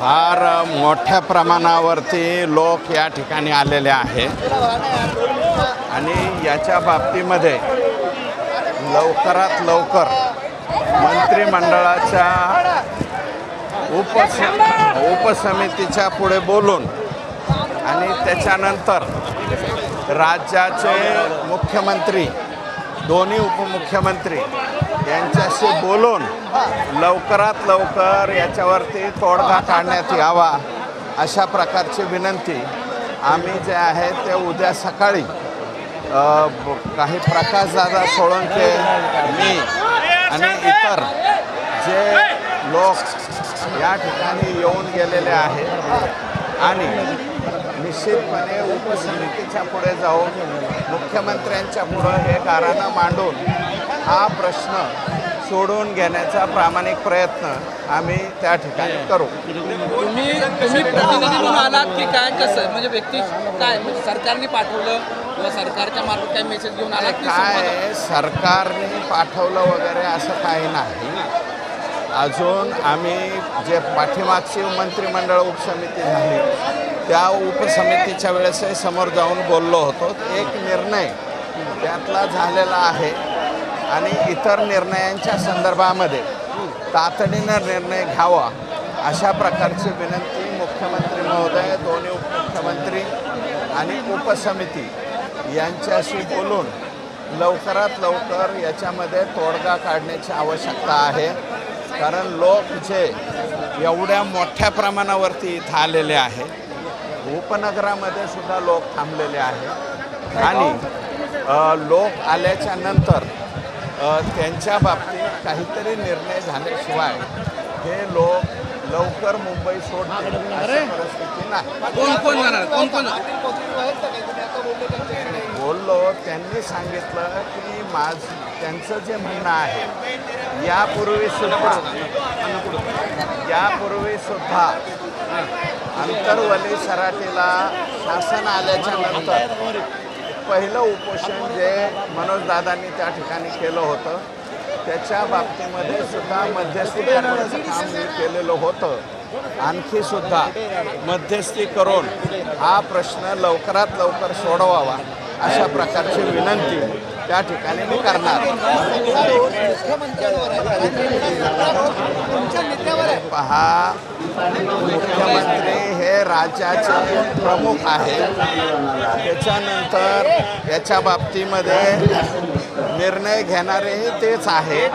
फार मोठ्या प्रमाणावरती लोक या ठिकाणी आलेले आहेत आणि याच्या बाबतीमध्ये लवकरात लवकर मंत्रिमंडळाच्या उपस उपसमितीच्या पुढे बोलून आणि त्याच्यानंतर राज्याचे मुख्यमंत्री दोन्ही उपमुख्यमंत्री यांच्याशी बोलून लवकरात लवकर याच्यावरती तोडगा काढण्यात यावा अशा प्रकारची विनंती. आम्ही जे आहे ते उद्या सकाळी काही प्रकाशदादा सोळंके मी आणि इतर जे लोक या ठिकाणी येऊन गेलेले आहेत आणि निश्चितपणे उपसमितीच्या पुढे जाऊन मुख्यमंत्र्यांच्या पुढं हे गारानं मांडून हा प्रश्न सोडवून घेण्याचा प्रामाणिक प्रयत्न आम्ही त्या ठिकाणी करू. तुम्ही तुम्ही प्रतिनिधी म्हणून आलात की काय कसं? म्हणजे व्यक्ती काय म्हणजे सरकारने पाठवलं किंवा सरकारच्या मार्फत काय मेसेज घेऊन आलात की काय सरकारने पाठवलं वगैरे असं काही नाही. अजून आम्ही जे पाठीमागची मंत्रिमंडळ उपसमिती झाली त्या उपसमितीच्या वेळेसही समोर जाऊन बोललो होतो. एक निर्णय त्यातला झालेला आहे. आणि इतर निर्णयांच्या संदर्भामध्ये तातडीनं निर्णय घ्यावा अशा प्रकारची विनंती मुख्यमंत्री महोदय दोन्ही उपमुख्यमंत्री आणि उपसमिती यांच्याशी बोलून लवकरात लवकर याच्यामध्ये तोडगा काढण्याची आवश्यकता आहे. कारण लोक जे एवढ्या मोठ्या प्रमाणावरती इथं आलेले आहे उपनगरामध्ये सुद्धा लोक थांबलेले आहे आणि लोक आल्याच्यानंतर त्यांच्या बाबतीत काहीतरी निर्णय झाल्याशिवाय हे लोक लवकर मुंबई सोडतील परिस्थिती नाही. बोललो त्यांनी सांगितलं की माझ त्यांचं जे म्हणणं आहे यापूर्वी सुद्धा यापूर्वी सुद्धा आंतरवली सराटीला शासन आल्याच्यानंतर पहिलं उपोषण जे मनोजदादांनी त्या ठिकाणी केलं होतं त्याच्या बाबतीमध्ये सुद्धा मध्यस्थी करण्याचं काम मी केलेलं होतं. आणखी सुद्धा मध्यस्थी करून हा प्रश्न लवकरात लवकर सोडवावा अशा प्रकारची विनंती त्या ठिकाणी मी करणार. पहा मुख्यमंत्री राज्याचे प्रमुख आहेत त्याच्यानंतर याच्या बाबतीमध्ये निर्णय घेणारेही तेच आहेत.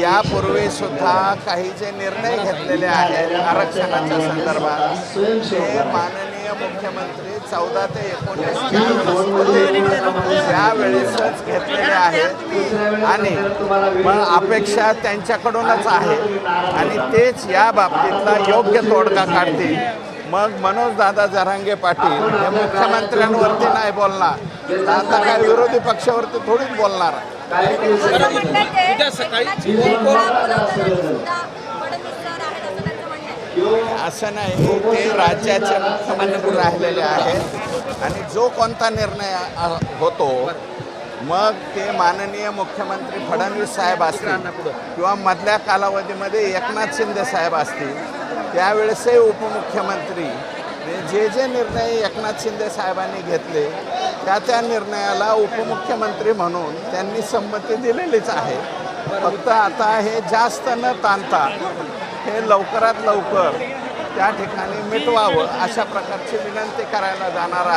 यापूर्वी सुद्धा काही जे निर्णय घेतलेले आहेत आरक्षणाच्या संदर्भात ते माननीय मुख्यमंत्री चौदा ते एकोणीस त्यावेळेसच घेतलेले आहेत. आणि मग अपेक्षा त्यांच्याकडूनच आहे. आणि तेच या बाबतीतला योग्य तोडगा काढतील. मग मनोजदादा जरांगे पाटील हे मुख्यमंत्र्यांवरती नाही बोलणार. आता काय विरोधी पक्षावरती थोडीच बोलणार. असं नाही ते राज्याचे मुख्यमंत्री राहिलेले आहेत. आणि जो कोणता निर्णय होतो मग ते माननीय मुख्यमंत्री फडणवीस साहेब असतील किंवा मधल्या कालावधीमध्ये एकनाथ शिंदे साहेब असतील त्यावेळेसही उपमुख्यमंत्री जे जे निर्णय एकनाथ शिंदे साहेबांनी घेतले त्या त्या निर्णयाला उपमुख्यमंत्री म्हणून त्यांनी संमती दिलेलीच आहे. फक्त आता हे जास्त न ताणता हे लवकरात लवकर त्या ठिकाणी मिटवावं अशा प्रकारची विनंती करायला जाणार आहे.